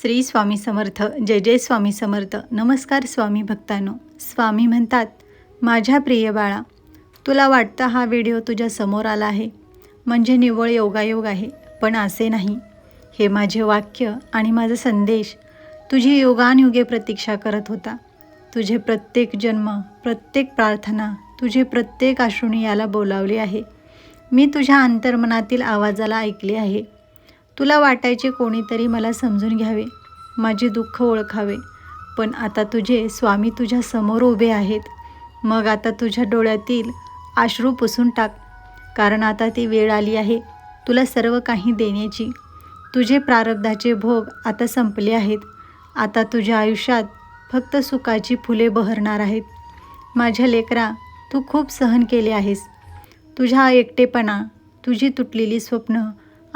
श्री स्वामी समर्थ जय जय स्वामी समर्थ. नमस्कार स्वामी भक्तांनो. स्वामी म्हणतात माझ्या प्रिय बाळा तुला वाटतं हा व्हिडिओ तुझ्या समोर आला आहे? म्हणजे निव्वळ योगायोग आहे पण असे नाही. हे माझे वाक्य आणि माझा संदेश तुझी योगानयुगे प्रतीक्षा करत होता. तुझे प्रत्येक जन्म प्रत्येक प्रार्थना तुझे प्रत्येक आश्रुणी याला बोलावले आहे. मी तुझ्या अंतर्मनातील आवाजाला ऐकले आहे. तुला वाटायचे कोणीतरी मला समजून घ्यावे माझे दुःख ओळखावे पण आता तुझे स्वामी तुझ्या समोर उभे आहेत. मग आता तुझ्या डोळ्यातील आश्रू पुसून टाक कारण आता ती वेळ आली आहे तुला सर्व काही देण्याची. तुझे प्रारब्धाचे भोग आता संपले आहेत. आता तुझ्या आयुष्यात फक्त सुखाची फुले बहरणार आहेत. माझ्या लेकरा तू खूप सहन केले आहेस. तुझा एकटेपणा तुझी तुटलेली स्वप्न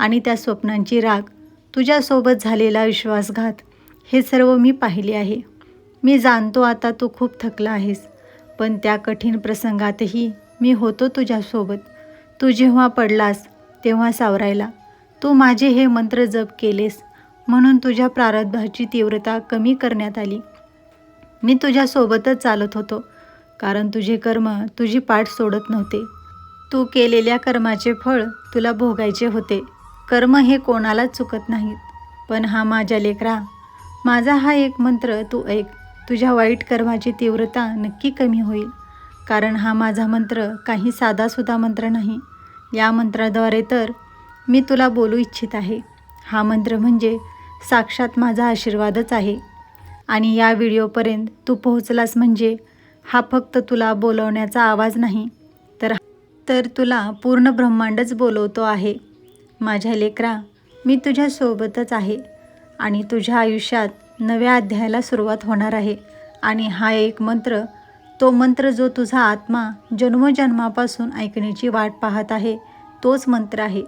आणि त्या स्वप्नांची राग तुझ्यासोबत झालेला विश्वासघात हे सर्व मी पाहिले आहे. मी जाणतो आता तू खूप थकला आहेस पण त्या कठीण प्रसंगातही मी होतो तुझ्यासोबत. तू जेव्हा पडलास तेव्हा सावरायला. तू माझे हे मंत्र जप केलेस म्हणून तुझ्या प्रारब्धाची तीव्रता कमी करण्यात आली. मी तुझ्यासोबतच चालत होतो कारण तुझे कर्म तुझी पाठ सोडत नव्हते. तू केलेल्या कर्माचे फळ तुला भोगायचे होते. कर्म हे कोणालाच चुकत नाहीत. पण हा माझ्या लेकरा माझा हा एक मंत्र तू ऐक. तुझ्या वाईट कर्माची तीव्रता नक्की कमी होईल. कारण हा माझा मंत्र काही साधासुद्धा मंत्र नाही. या मंत्राद्वारे तर मी तुला बोलू इच्छित आहे. हा मंत्र म्हणजे साक्षात माझा आशीर्वादच आहे. आणि या व्हिडिओपर्यंत तू पोहोचलास म्हणजे हा फक्त तुला बोलवण्याचा आवाज नाही तर तर तुला पूर्ण ब्रह्मांडच बोलवतो आहे. माझ्या लेकरा मी तुझ्यासोबतच आहे आणि तुझ्या आयुष्यात नव्या अध्यायाला सुरुवात होणार आहे. आणि हा एक मंत्र तो मंत्र जो तुझा आत्मा जन्मजन्मापासून ऐकण्याची वाट पाहत आहे तोच मंत्र आहे.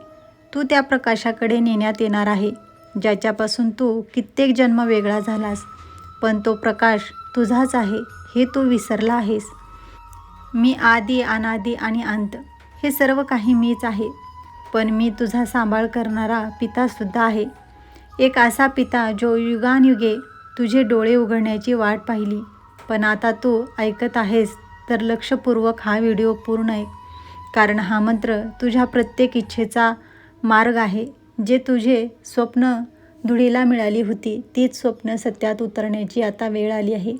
तू त्या प्रकाशाकडे नेण्यात येणार आहे ज्याच्यापासून तू कित्येक जन्म वेगळा झालास पण तो प्रकाश तुझाच आहे हे तू विसरला आहेस. मी आदी अनादी आणि अंत हे सर्व काही मीच आहे. पण मी तुझा सांभाळ करणारा पितासुद्धा आहे. एक असा पिता जो युगानयुगे तुझे डोळे उघडण्याची वाट पाहिली. पण आता तू ऐकत आहेस तर लक्षपूर्वक हा व्हिडिओ पूर्ण आहे कारण हा मंत्र तुझ्या प्रत्येक इच्छेचा मार्ग आहे. जे तुझे स्वप्न धुळीला मिळाली होती तीच स्वप्न सत्यात उतरण्याची आता वेळ आली आहे.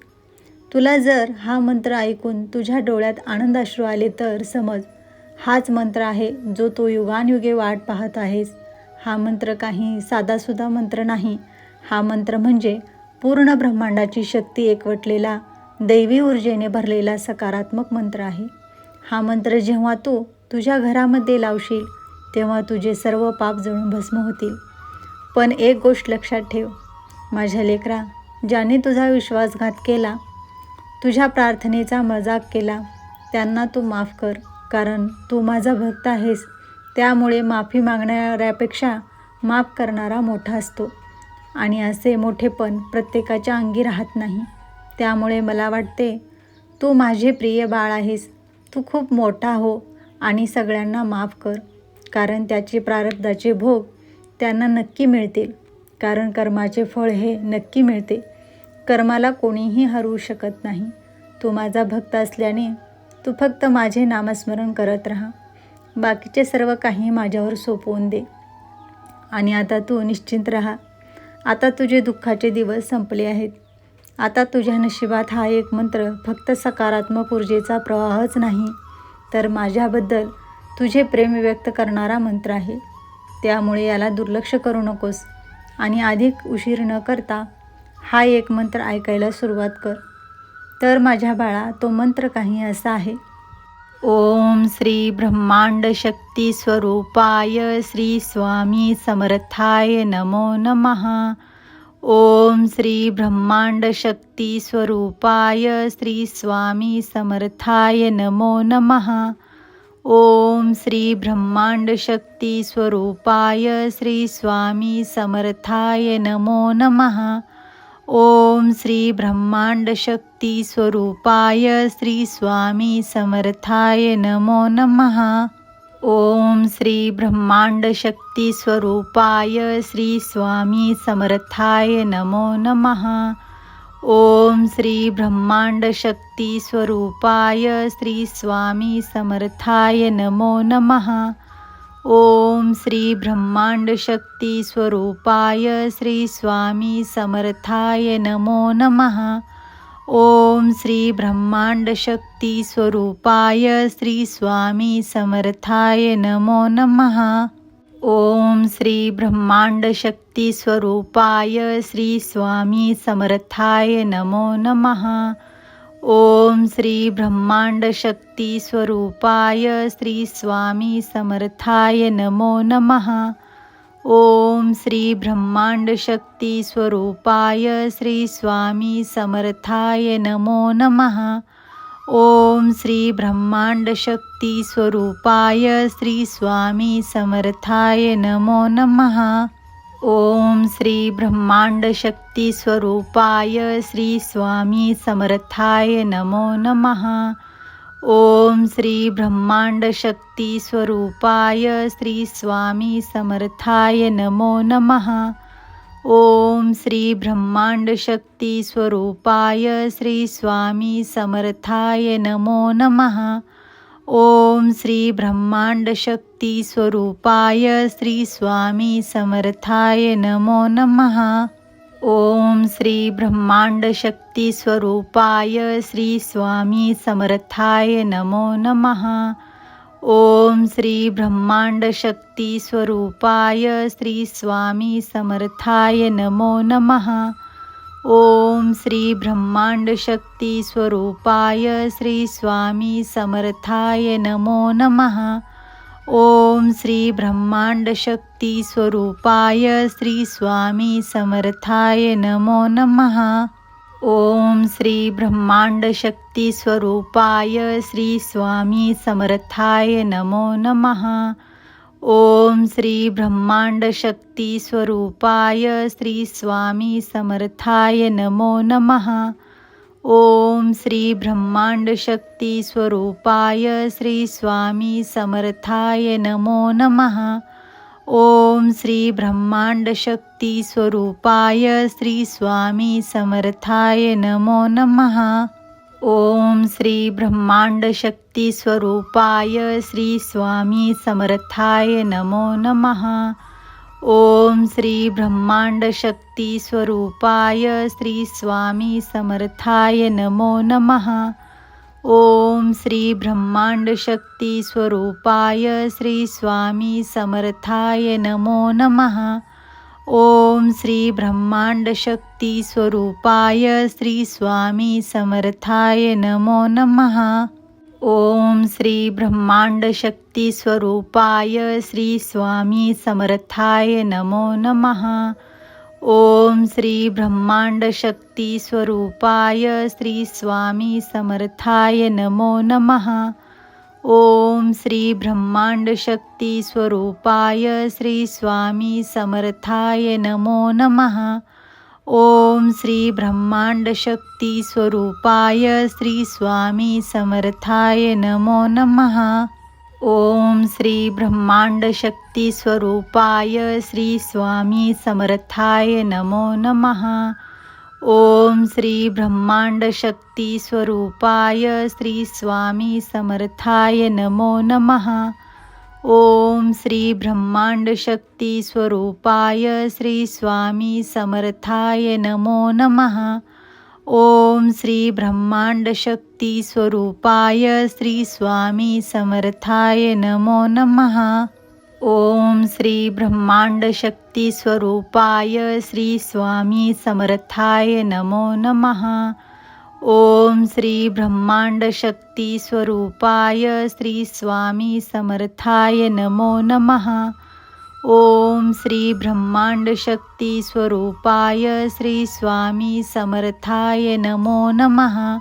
तुला जर हा मंत्र ऐकून तुझ्या डोळ्यात आनंदाश्रू आले तर समज हाच मंत्र आहे जो तू युगानयुगे वाट पाहत आहेस. हा मंत्र काही साधासुद्धा मंत्र नाही. हा मंत्र म्हणजे पूर्ण ब्रह्मांडाची शक्ती एकवटलेला दैवी ऊर्जेने भरलेला सकारात्मक मंत्र आहे. हा मंत्र जेव्हा तू तुझ्या घरामध्ये लावशील तेव्हा तुझे सर्व पाप जळून भस्म होतील. पण एक गोष्ट लक्षात ठेव माझ्या लेकरा ज्याने तुझा विश्वासघात केला तुझ्या प्रार्थनेचा मजाक केला त्यांना तू माफ कर. कारण तू माझा भक्त आहेस. त्यामुळे माफी मागणाऱ्यापेक्षा माफ करणारा मोठा असतो. आणि असे मोठेपण प्रत्येकाच्या अंगी राहत नाही. त्यामुळे मला वाटते तू माझे प्रिय बाळ आहेस. तू खूप मोठा हो आणि सगळ्यांना माफ कर. कारण त्याचे प्रारब्धाचे भोग त्यांना नक्की मिळतील. कारण कर्माचे फळ हे नक्की मिळते. कर्माला कोणीही हरवू शकत नाही. तू माझा भक्त असल्याने तू फक्त माझे नामस्मरण करत राहा. बाकीचे सर्व काही माझ्यावर सोपवून दे. आणि आता तू निश्चिंत राहा. आता तुझे दुःखाचे दिवस संपले आहेत. आता तुझ्या नशिबात हा एक मंत्र फक्त सकारात्मक ऊर्जेचा प्रवाहच नाही तर माझ्याबद्दल तुझे प्रेम व्यक्त करणारा मंत्र आहे. त्यामुळे याला दुर्लक्ष करू नकोस आणि अधिक उशीर न करता हा एक मंत्र ऐकायला सुरुवात कर. तर माझ्या बाळा तो मंत्र काही असा आहे. ओम श्री ब्रह्मांड शक्ती स्वरूपाय श्री स्वामी समर्थाय नमो नमः. ओम श्री ब्रह्मांड शक्ती स्वरूपाय श्री स्वामी समर्थाय नमो नमः. ओम श्री ब्रह्मांड शक्ती स्वरूपाय श्री स्वामी समर्थाय नमो नमहा ओम श्री ब्रह्मांड शक्ती स्वरूपाय श्री स्वामी समर्थाय नमो नमः. ओम श्री ब्रह्मांड शक्ती स्वरूपाय श्री स्वामी समर्थाय नमो नमः. ओम श्री ब्रह्मांड शक्ती स्वरूपाय श्री स्वामी समर्थाय नमो नमः. ओम श्री ब्रह्मांड शक्ती स्वरूपाय श्री स्वामी समर्थाय नमो नमः। ओम श्री ब्रह्मांड शक्ती स्वरूपाय श्री स्वामी समर्थाय नमो नमः। ओम श्री ब्रह्मांड शक्ती स्वरूपाय श्री स्वामी समर्थाय नमो नमः। ओम श्री ब्रह्मांड शक्ती स्वरूपाय श्री स्वामी समर्थाय नमो नमः. ओम श्री ब्रह्मांड शक्ती स्वरूपाय श्री स्वामी समर्थाय नमो नमः. ओम श्री ब्रह्मांड शक्ती स्वरूपाय श्री स्वामी समर्थाय नमो नमः. ओम श्री ब्रह्मांड शक्ती स्वरूपाय श्री स्वामी समर्थाय नमो नमः। ओम श्री ब्रह्मांड शक्ती स्वरूपाय श्री स्वामी समर्थाय नमो नमः। ओम श्री ब्रह्मांड शक्ती स्वरूपाय श्री स्वामी समर्थाय नमो नमः। ओम श्री ब्रह्मांड शक्ती स्वरूपाय श्री स्वामी समर्थाय नमो नमः. ओम श्री ब्रह्मांड शक्ती स्वरूपाय श्री स्वामी समर्थाय नमो नमः. ओम श्री ब्रह्मांड शक्ती स्वरूपाय श्री स्वामी समर्थाय नमो नमः. ओम श्री ब्रह्मांड शक्ती स्वरूपाय श्री स्वामी समर्थाय नमो नमः. ओम श्री ब्रह्मांड शक्ती स्वरूपाय श्री स्वामी समर्थाय नमो नमः. ओम श्री ब्रह्मांड शक्ती स्वरूपाय श्री स्वामी समर्थाय नमो नमः. ओम श्री ब्रह्मांड शक्ती स्वरूपाय श्री स्वामी समर्थाय नमो नमः. ओम श्री ब्रह्मांड शक्ती स्वरूपाय श्री स्वामी समर्थाय नमो नमः. ओम श्री ब्रह्मांड शक्ती स्वरूपाय श्री स्वामी समर्थाय नमो नमः. ओम श्री ब्रह्मांड शक्ती स्वरूपाय श्री स्वामी समर्थाय नमो नमः. ओम श्री ब्रह्मांड शक्ती स्वरूपाय श्री स्वामी समर्थाय नमो नमः. ओम श्री ब्रह्मांड शक्ती स्वरूपाय श्री स्वामी समर्थाय नमो नमः. ओम श्री ब्रह्मांड शक्ती स्वरूपाय श्री स्वामी समर्थाय नमो नमः। ओम श्री ब्रह्मांड शक्ती स्वरूपाय श्री स्वामी समर्थाय नमो नमः। ओम श्री ब्रह्मांड शक्ती स्वरूपाय श्री स्वामी समर्थाय नमो नमः। ओम श्री ब्रह्मांड शक्ती स्वरूपाय श्री स्वामी समर्थाय नमो नमः. ओम श्री ब्रह्मांड शक्ती स्वरूपाय श्री स्वामी समर्थाय नमो नमः. ओम श्री ब्रह्मांड शक्ती स्वरूपाय श्री स्वामी समर्थाय नमो नमः. ओम श्री ब्रह्मांड शक्ती स्वरूपाय श्री स्वामी समर्थाय नमो नमः. ओम श्री ब्रह्मांड शक्ती स्वरूपाय श्री स्वामी समर्थाय नमो नमः. ओम श्री ब्रह्मांड शक्ती स्वरूपाय श्री स्वामी समर्थाय नमो नमः. ओम श्री ब्रह्मांड शक्ती स्वरूपाय श्री स्वामी समर्थाय नमो नमः. ओम श्री ब्रह्मांड शक्ती स्वरूपाय श्री स्वामी समर्थाय नमो नमः. ओम श्री ब्रह्मांड शक्ती स्वरूपाय श्री स्वामी समर्थाय नमो नमः.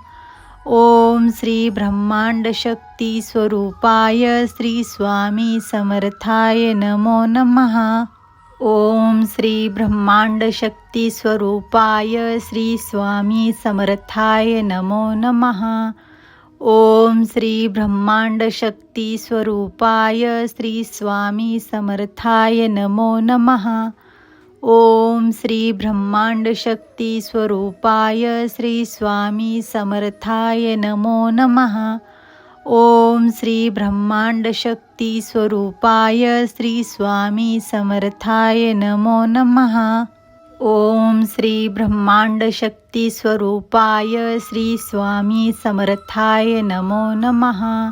ओम श्री ब्रह्मांड शक्ती स्वरूपाय श्री स्वामी समर्थाय नमो नमः। ओम श्री ब्रह्मांड शक्ती स्वरूपाय श्री स्वामी समर्थाय नमो नमः। ओम श्री ब्रह्मांड शक्ती स्वरूपाय श्री स्वामी समर्थाय नमो नमः। ओम श्री ब्रह्मांड शक्ती स्वरूपाय श्री स्वामी समर्थाय नमो नमः. ओम श्री ब्रह्मांड शक्ती स्वरूपाय श्री स्वामी समर्थाय नमो नमः. ओम श्री ब्रह्मांड शक्ती स्वरूपाय श्री स्वामी समर्थाय नमो नमः.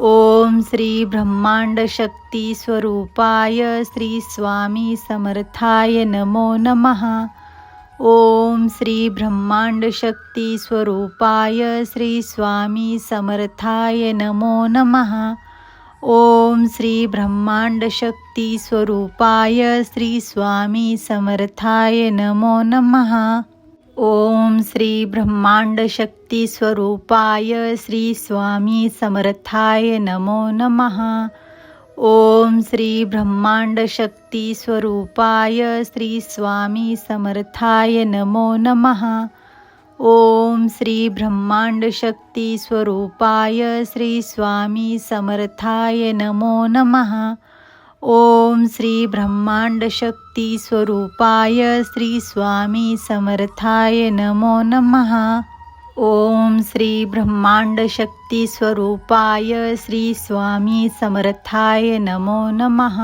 ओम श्री ब्रह्मांड शक्ती स्वरूपाय श्री स्वामी समर्थाय नमो नमः. ओम श्री ब्रह्मांड शक्ती स्वरूपाय श्री स्वामी समर्थाय नमो नमः. ओम श्री ब्रह्मांड शक्ती स्वरूपाय श्री स्वामी समर्थाय नमो नमः. ओम श्री ब्रह्मांड शक्ती स्वरूपाय श्री स्वामी समर्थाय नमो नमः. ओम श्री ब्रह्मांड शक्ती स्वरूपाय श्री स्वामी समर्थाय नमो नमः. ओम श्री ब्रह्मांड शक्ती स्वरूपाय श्री स्वामी समर्थाय नमो नमः. ओम श्री ब्रह्मांड शक्ती स्वरूपाय श्री स्वामी समर्थाय नमो नमः। ओम श्री ब्रह्मांड शक्ती स्वरूपाय श्री स्वामी समर्थाय नमो नमः।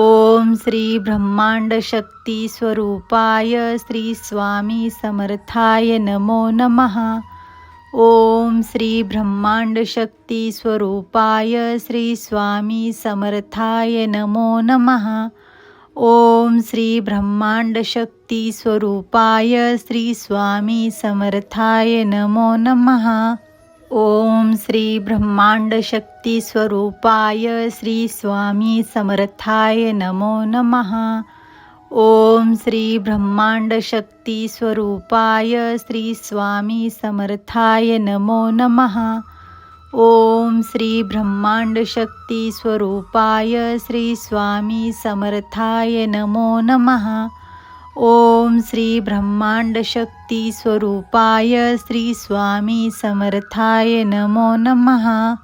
ओम श्री ब्रह्मांड शक्ती स्वरूपाय श्री स्वामी समर्थाय नमो नमः। ओम श्री ब्रह्मांड शक्ती स्वरूपाय श्री स्वामी समर्थाय नमो नमः. ओम श्री ब्रह्मांड शक्ती स्वरूपाय श्री स्वामी समर्थाय नमो नमः. ओम श्री ब्रह्मांड शक्ती स्वरूपाय श्री स्वामी समर्थाय नमो नमः. ओम श्री ब्रह्मांड शक्ती स्वरूपाय श्री स्वामी समर्थाय नमो नमः. ओम श्री ब्रह्मांड शक्ती स्वरूपाय श्री स्वामी समर्थाय नमो नमः. ओम श्री ब्रह्मांड शक्ती स्वरूपाय श्री स्वामी समर्थाय नमो नमः.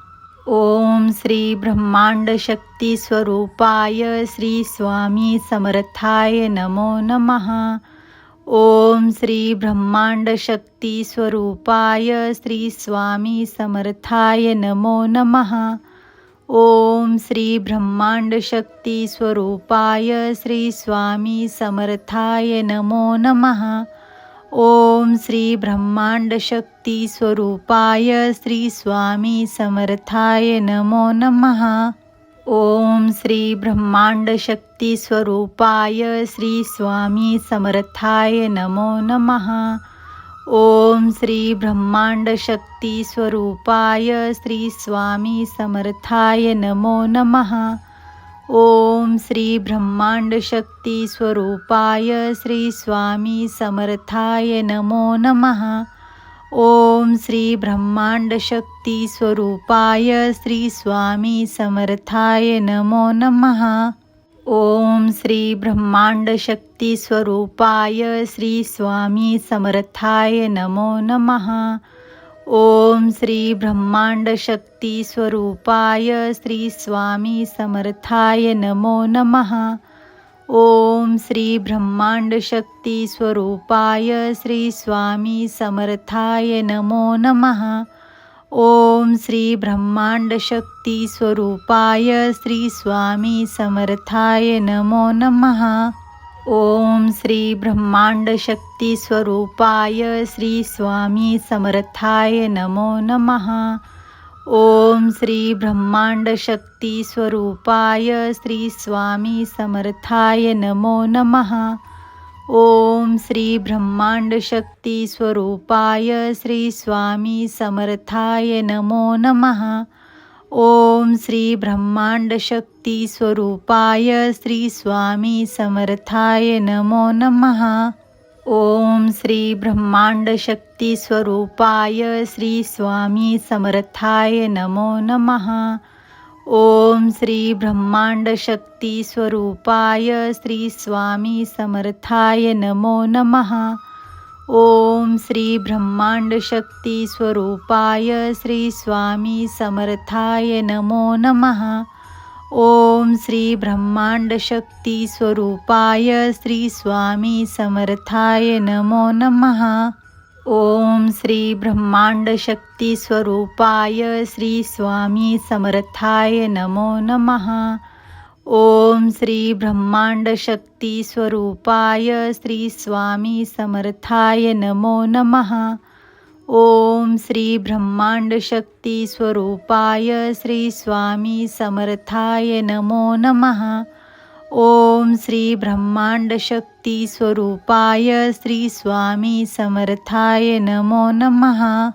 ओम श्री ब्रह्मांड शक्ती स्वरूपाय श्री स्वामी समर्थाय नमो नमः। ओम श्री ब्रह्मांड शक्ती स्वरूपाय श्री स्वामी समर्थाय नमो नमः। ओम श्री ब्रह्मांड शक्ती स्वरूपाय श्री स्वामी समर्थाय नमो नमः। ओम श्री ब्रह्मांड शक्ती स्वरूपाय श्री स्वामी समर्थाय नमो नमः। ओम श्री ब्रह्मांड शक्ती स्वरूपाय श्री स्वामी समर्थाय नमो नमः। ओम श्री ब्रह्मांड शक्ती स्वरूपाय श्री स्वामी समर्थाय नमो नमः। ओम श्री ब्रह्मांड शक्ती स्वरूपाय श्री स्वामी समर्थाय नमो नमः. ओम श्री ब्रह्मांड शक्ती स्वरूपाय श्री स्वामी समर्थाय नमो नमः. ओम श्री ब्रह्मांड शक्ती स्वरूपाय श्री स्वामी समर्थाय नमो नमः. ओम श्री ब्रह्मांड शक्ती स्वरूपाय श्री स्वामी समर्थाय नमो नमः. ओम श्री ब्रह्मांड शक्ती स्वरूपाय श्री स्वामी समर्थाय नमो नमः. ओम श्री ब्रह्मांड शक्ती स्वरूपाय श्री स्वामी समर्थाय नमो नमः. ओम श्री ब्रह्मांड शक्ती स्वरूपाय श्री स्वामी समर्थाय नमो नमः. ओम श्री ब्रह्मांड शक्ती स्वरूपाय श्री स्वामी समर्थाय नमो नमः. ओम श्री ब्रह्मांड शक्ती स्वरूपाय श्री स्वामी समर्थाय नमो नमः. ओम श्री ब्रह्मांड शक्ती स्वरूपाय श्री स्वामी समर्थाय नमो नमः. ओम श्री ब्रह्मांड शक्ती स्वरूपाय श्री स्वामी समर्थाय नमो नमः. ओम श्री ब्रह्मांड शक्ती स्वरूपाय श्री स्वामी समर्थाय नमो नमः. ओम श्री ब्रह्मांड शक्ती स्वरूपाय श्री स्वामी समर्थाय नमो नमः। ओम श्री ब्रह्मांड शक्ती स्वरूपाय श्री स्वामी समर्थाय नमो नमः। ओम श्री ब्रह्मांड शक्ती स्वरूपाय श्री स्वामी समर्थाय नमो नमः। ओम श्री ब्रह्मांड शक्ती स्वरूपाय श्री स्वामी समर्थाय नमो नमः. ओम श्री ब्रह्मांड शक्ती स्वरूपाय श्री स्वामी समर्थाय नमो नमः. ओम श्री ब्रह्मांड शक्ती स्वरूपाय श्री स्वामी समर्थाय नमो नमः.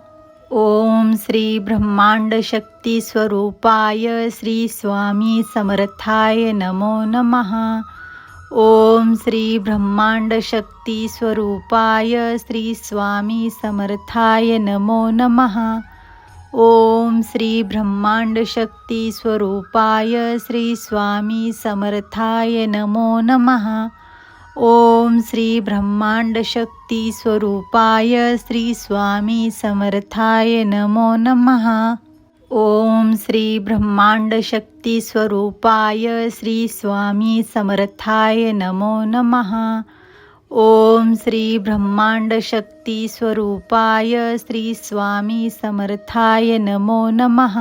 ओम श्री ब्रह्मांड शक्ती स्वरूपाय श्री स्वामी समर्थाय नमो नमः. ओम श्री ब्रह्मांड शक्ती स्वरूपाय श्री स्वामी समर्थाय नमो नमः. ओम श्री ब्रह्मांड शक्ती स्वरूपाय श्री स्वामी समर्थाय नमो नमः. ओम श्री ब्रह्मांड शक्ती स्वरूपाय श्री स्वामी समर्थाय नमो नमः। ओम श्री ब्रह्मांड शक्ती स्वरूपाय श्री स्वामी समर्थाय नमो नमः। ओम श्री ब्रह्मांड शक्ती स्वरूपाय श्री स्वामी समर्थाय नमो नमः।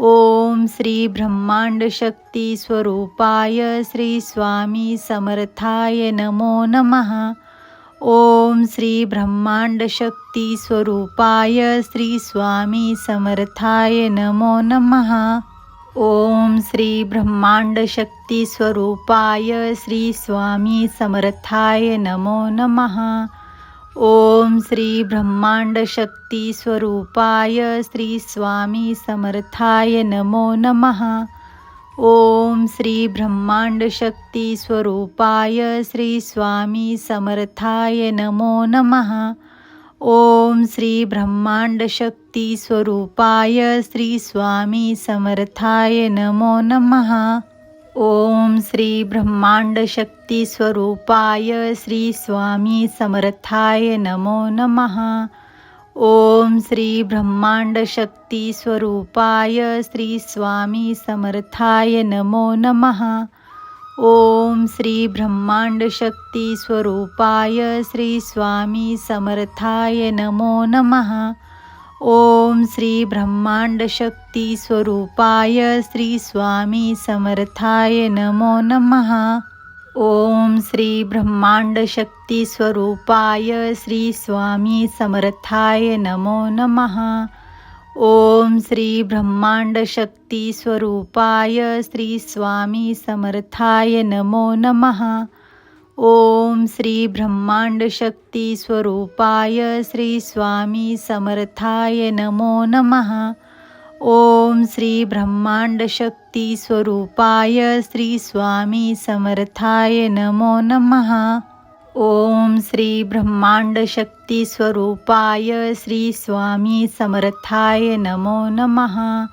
ओम श्री ब्रह्मांड शक्ती स्वरूपाय श्री स्वामी समर्थाय नमो नमः. ओम श्री ब्रह्मांड शक्ती स्वरूपाय श्री स्वामी समर्थाय नमो नमः. ओम श्री ब्रह्मांड शक्ती स्वरूपाय श्री स्वामी समर्थाय नमो नमः. ओम श्री ब्रह्मांड शक्ती स्वरूपाय श्री स्वामी समर्थाय नमो नमः। ओम श्री ब्रह्मांड शक्ती स्वरूपाय श्री स्वामी समर्थाय नमो नमः। ओम श्री ब्रह्मांड शक्ती स्वरूपाय श्री स्वामी समर्थाय नमो नमः। ओम श्री ब्रह्मांड शक्ती स्वरूपाय श्री स्वामी समर्थाय नमो नमः. ओम श्री ब्रह्मांड शक्ती स्वरूपाय श्री स्वामी समर्थाय नमो नमः. ओम श्री ब्रह्मांड शक्ती स्वरूपाय श्री स्वामी समर्थाय नमो नमः. ओम श्री ब्रह्मांड शक्ती स्वरूपाय श्री स्वामी समर्थाय नमो नमः। ओम श्री ब्रह्मांड शक्ती स्वरूपाय श्री स्वामी समर्थाय नमो नमः। ओम श्री ब्रह्मांड शक्ती स्वरूपाय श्री स्वामी समर्थाय नमो नमः। ओम श्री ब्रह्मांड शक्ती स्वरूपाय श्री स्वामी समर्थाय नमो नमः. ओम श्री ब्रह्मांड शक्ती स्वरूपाय श्री स्वामी समर्थाय नमो नमः. ओम श्री ब्रह्मांड शक्ती स्वरूपाय श्री स्वामी समर्थाय नमो नमः.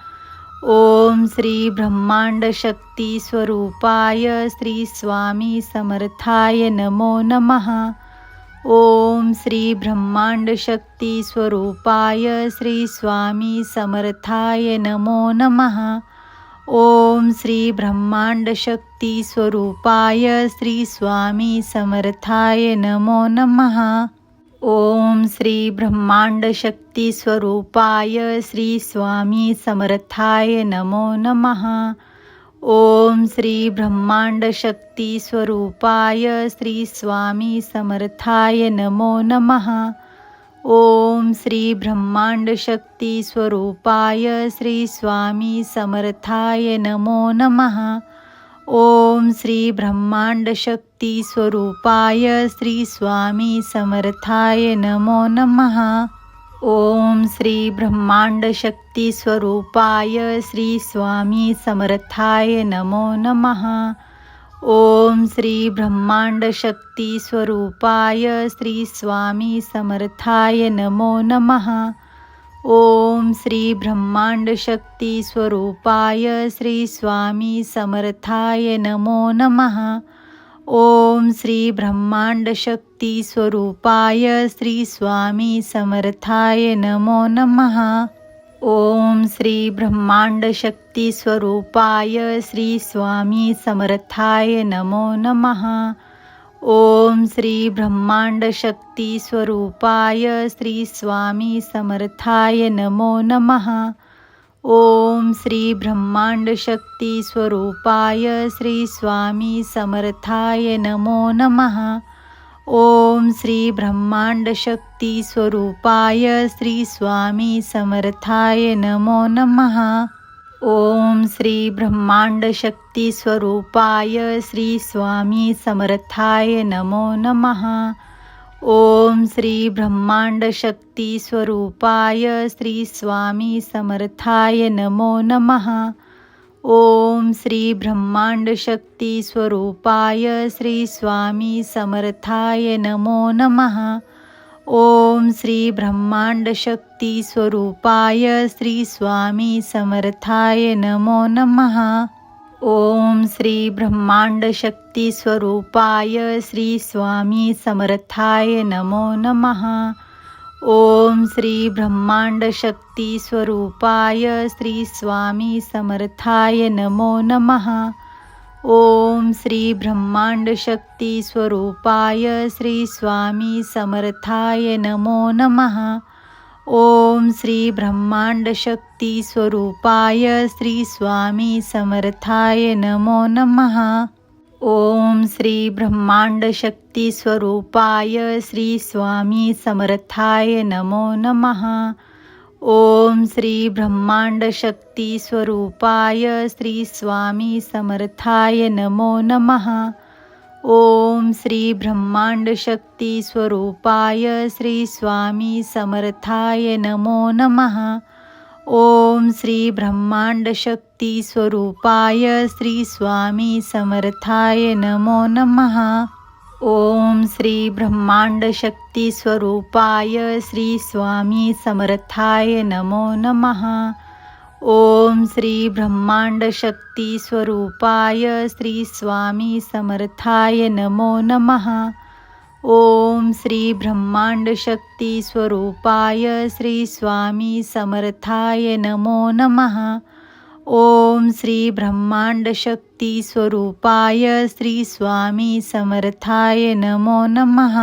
ओम श्री ब्रह्मांड शक्ती स्वरूपाय श्री स्वामी समर्थाय नमो नमः। ओम श्री ब्रह्मांड शक्ती स्वरूपाय श्री स्वामी समर्थाय नमो नमः। ओम श्री ब्रह्मांड शक्ती स्वरूपाय श्री स्वामी समर्थाय नमो नमः। ओम श्री ब्रह्मांड शक्ती स्वरूपाय श्री स्वामी समर्थाय नमो नमः. ओम श्री ब्रह्मांड शक्ती स्वरूपाय श्री स्वामी समर्थाय नमो नमः. ओम श्री ब्रह्मांड शक्ती स्वरूपाय श्री स्वामी समर्थाय नमो नमः. ओम श्री ब्रह्मांड शक्ती स्वरूपाय श्री स्वामी समर्थाय नमो नमः। ओम श्री ब्रह्मांड शक्ती स्वरूपाय श्री स्वामी समर्थाय नमो नमः। ओम श्री ब्रह्मांड शक्ती स्वरूपाय श्री स्वामी समर्थाय नमो नमः। ओम श्री ब्रह्मांड शक्ती स्वरूपाय श्री स्वामी समर्थाय नमो नमः. ओम श्री ब्रह्मांड शक्ती स्वरूपाय श्री स्वामी समर्थाय नमो नमः. ओम श्री ब्रह्मांड शक्ती स्वरूपाय श्री स्वामी समर्थाय नमो नमः. ओम श्री ब्रह्मांड शक्ती स्वरूपाय श्री स्वामी समर्थाय नमो नमः। ओम श्री ब्रह्मांड शक्ती स्वरूपाय श्री स्वामी समर्थाय नमो नमः। ओम श्री ब्रह्मांड शक्ती स्वरूपाय श्री स्वामी समर्थाय नमो नमः। ओम श्री ब्रह्मांड शक्ती स्वरूपाय श्री स्वामी समर्थाय नमो नमः. ओम श्री ब्रह्मांड शक्ती स्वरूपाय श्री स्वामी समर्थाय नमो नमः. ओम श्री ब्रह्मांड शक्ती स्वरूपाय श्री स्वामी समर्थाय नमो नमः. ओम श्री ब्रह्मांड शक्ती स्वरूपाय श्री स्वामी समर्थाय नमो नमः। ओम श्री ब्रह्मांड शक्ती स्वरूपाय श्री स्वामी समर्थाय नमो नमः। ओम श्री ब्रह्मांड शक्ती स्वरूपाय श्री स्वामी समर्थाय नमो नमः। ओम श्री ब्रह्मांड शक्ती स्वरूपाय श्री स्वामी समर्थाय नमो नमः। ओम श्री ब्रह्मांड शक्ती स्वरूपाय श्री स्वामी समर्थाय नमो नमः। ओम श्री ब्रह्मांड शक्ती स्वरूपाय श्री स्वामी समर्थाय नमो नमः। ओम श्री ब्रह्मांड शक्ती स्वरूपाय श्री स्वामी समर्थाय नमो नमः। ओम श्री ब्रह्मांड शक्ती स्वरूपाय श्री स्वामी समर्थाय नमो नमः। ओम श्री ब्रह्मांड शक्ती स्वरूपाय श्री स्वामी समर्थाय नमो नमः। ओम श्री ब्रह्मांड शक्ती स्वरूपाय श्री स्वामी समर्थाय नमो नमः. ओम श्री ब्रह्मांड शक्ती स्वरूपाय श्री स्वामी समर्थाय नमो नमः. ओम श्री ब्रह्मांड शक्ती स्वरूपाय श्री स्वामी समर्थाय नमो नमः. ओम श्री ब्रह्मांड शक्ती स्वरूपाय श्री स्वामी समर्थाय नमो नमः।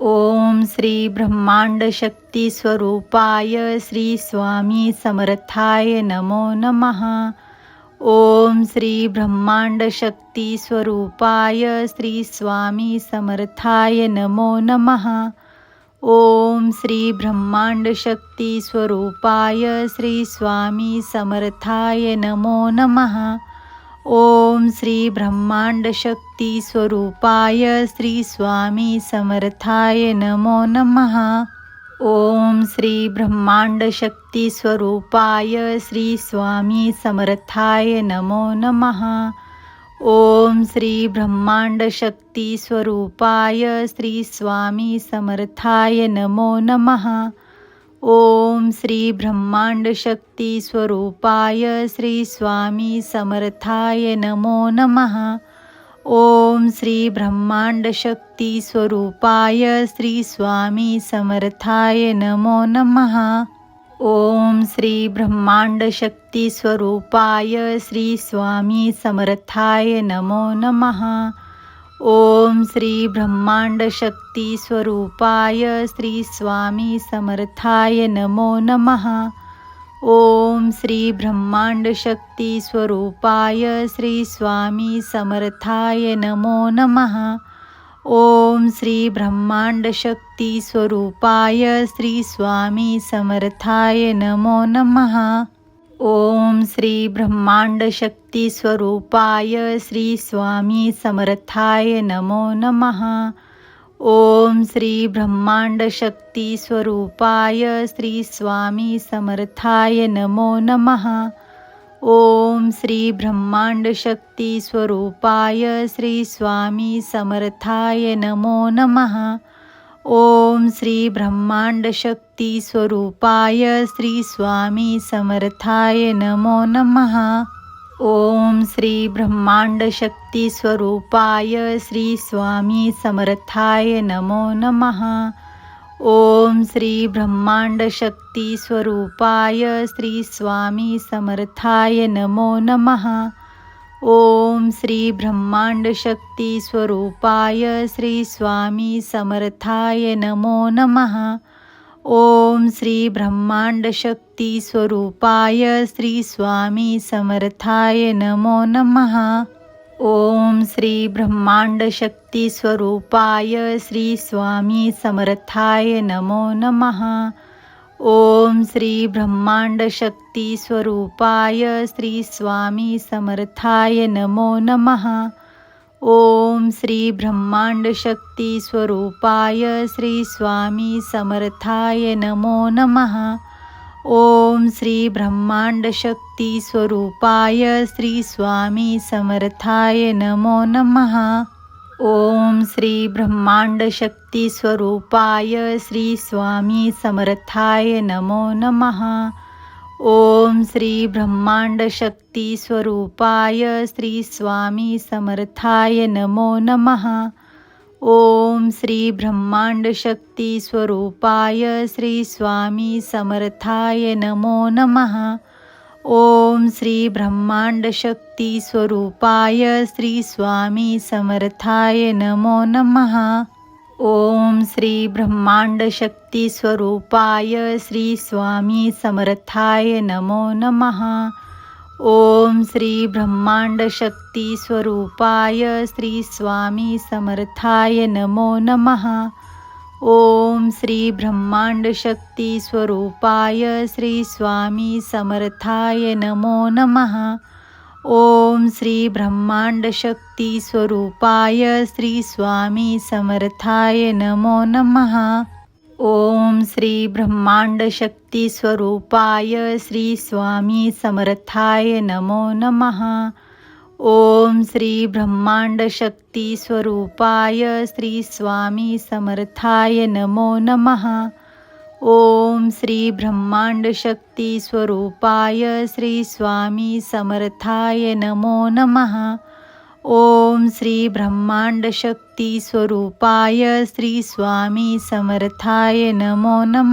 ओम श्री ब्रह्मांड शक्ती स्वरूपाय श्री स्वामी समर्थाय नमो नमः। ओम श्री ब्रह्मांड शक्ती स्वरूपाय श्री स्वामी समर्थाय नमो नमः। ओम श्री ब्रह्मांड शक्ती स्वरूपाय श्री स्वामी समर्थाय नमो नमः। ओम श्री ब्रह्मांड शक्ती स्वरूपाय श्री स्वामी समर्थाय नमो नमः। ओम श्री ब्रह्मांड शक्ती स्वरूपाय श्री स्वामी समर्थाय नमो नमः। ओम श्री ब्रह्मांड शक्ती स्वरूपाय श्री स्वामी समर्थाय नमो नमः. ओम श्री ब्रह्मांड शक्ती स्वरूपाय श्री स्वामी समर्थाय नमो नमः. ओम श्री ब्रह्मांड शक्ती स्वरूपाय श्री स्वामी समर्थाय नमो नमः. ओम श्री ब्रह्मांड शक्ती स्वरूपाय श्री स्वामी समर्थाय नमो नमः. ओम श्री ब्रह्मांड शक्ती स्वरूपाय श्री स्वामी समर्थाय नमो नमः. ओम श्री ब्रह्मांड शक्ती स्वरूपाय श्री स्वामी समर्थाय नमो नमः. ओम श्री ब्रह्मांड शक्ती स्वरूपाय श्री स्वामी समर्थाय नमो नमः। ओम श्री ब्रह्मांड शक्ती स्वरूपाय श्री स्वामी समर्थाय नमो नमः। ओम श्री ब्रह्मांड शक्ती स्वरूपाय श्री स्वामी समर्थाय नमो नमः। ओम श्री ब्रह्मांड शक्ती स्वरूपाय श्री स्वामी समर्थाय नमो नमः। ओम श्री ब्रह्मांड शक्ती स्वरूपाय श्री स्वामी समर्थाय नमो नमः। ओम श्री ब्रह्मांड शक्ती स्वरूपाय श्री स्वामी समर्थाय नमो नमः। ओम श्री ब्रह्मांड शक्ती स्वरूपाय श्री स्वामी समर्थाय नमो नमः। ओम श्री ब्रह्मांड शक्ती स्वरूपाय श्री स्वामी समर्थाय नमो नमः। ओम श्री ब्रह्मांड शक्ती स्वरूपाय श्री स्वामी समर्थाय नमो नमः। ओम श्री ब्रह्मांड शक्ती स्वरूपाय श्री स्वामी समर्थाय नमो नमः। ओम श्री ब्रह्मांड शक्ती स्वरूपाय श्री स्वामी समर्थाय नमो नमः। ओम श्री ब्रह्मांड शक्ती स्वरूपाय श्री स्वामी समर्थाय नमो नमः। ओम श्री ब्रह्मांड शक्ती स्वरूपाय श्री स्वामी समर्थाय नमो नमः। ओम श्री ब्रह्मांड शक्ती स्वरूपाय श्री स्वामी समर्थाय नमो नमः। ओम श्री ब्रह्मांड शक्ती स्वरूपाय श्री स्वामी समर्थाय नमो नमः। ओम श्री ब्रह्मांड शक्ती स्वरूपाय श्री स्वामी समर्थाय नमो नमः. ओम श्री ब्रह्मांड शक्ती स्वरूपाय श्री स्वामी समर्थाय नमो नमः. ओम श्री ब्रह्मांड शक्ती स्वरूपाय श्री स्वामी समर्थाय नमो नमः. ओम श्री ब्रह्मांड शक्ती स्वरूपाय श्री स्वामी समर्थाय नमो नमः. ओम श्री ब्रह्मांड शक्ती स्वरूपाय श्री स्वामी समर्थाय नमो नमः. ओम श्री ब्रह्मांड शक्ती स्वरूपाय श्री स्वामी समर्थाय नमो नमः. ओम श्री ब्रह्मांड शक्ती स्वरूपाय श्री स्वामी समर्थाय नमो नमः। ओम श्री ब्रह्मांड शक्ती स्वरूपाय श्री स्वामी समर्थाय नमो नमः। ओम श्री ब्रह्मांड शक्ती स्वरूपाय श्री स्वामी समर्थाय नमो नमः। ओम श्री ब्रह्मांड शक्ती स्वरूपाय श्री स्वामी समर्थाय नमो नमः।